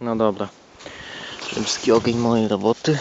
No dobra. Rzymski ogień mojej roboty.